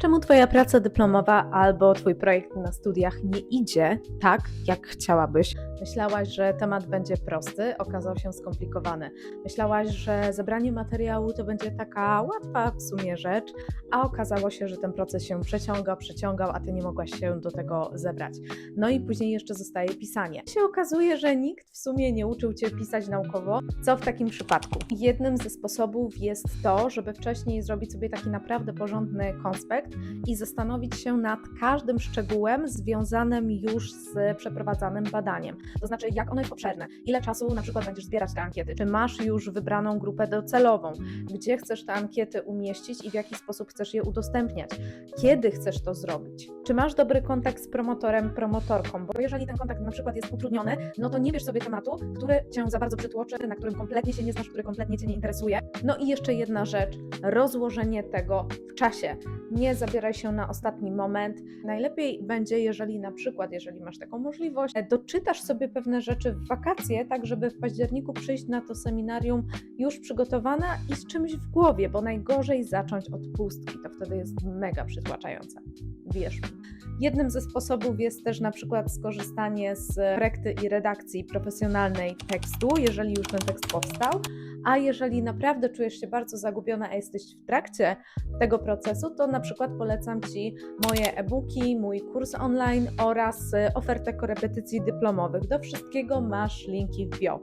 Czemu Twoja praca dyplomowa albo Twój projekt na studiach nie idzie tak, jak chciałabyś? Myślałaś, że temat będzie prosty, okazał się skomplikowany. Myślałaś, że zebranie materiału to będzie taka łatwa w sumie rzecz, a okazało się, że ten proces się przeciągał, przeciągał, a Ty nie mogłaś się do tego zebrać. No i później jeszcze zostaje pisanie. Się okazuje, że nikt w sumie nie uczył Cię pisać naukowo. Co w takim przypadku? Jednym ze sposobów jest to, żeby wcześniej zrobić sobie taki naprawdę porządny konspekt i zastanowić się nad każdym szczegółem związanym już z przeprowadzanym badaniem. To znaczy, jak ono jest obszerne, ile czasu na przykład będziesz zbierać te ankiety, czy masz już wybraną grupę docelową, gdzie chcesz te ankiety umieścić i w jaki sposób chcesz je udostępniać, kiedy chcesz to zrobić, czy masz dobry kontakt z promotorem, promotorką, bo jeżeli ten kontakt na przykład jest utrudniony, no to nie wiesz sobie tematu, który cię za bardzo przytłoczy, na którym kompletnie się nie znasz, który kompletnie cię nie interesuje. No i jeszcze jedna rzecz, rozłożenie tego w czasie. Nie zabieraj się na ostatni moment. Najlepiej będzie, jeżeli na przykład, jeżeli masz taką możliwość, e, doczytasz sobie pewne rzeczy w wakacje, tak żeby w październiku przyjść na to seminarium już przygotowana i z czymś w głowie, bo najgorzej zacząć od pustki. To wtedy jest mega przytłaczające. Wierz mi. Jednym ze sposobów jest też na przykład skorzystanie z korekty i redakcji profesjonalnej tekstu, jeżeli już ten tekst powstał. A jeżeli naprawdę czujesz się bardzo zagubiona, a jesteś w trakcie tego procesu, to na przykład polecam Ci moje e-booki, mój kurs online oraz y, ofertę korepetycji dyplomowych. Do wszystkiego masz linki w bio.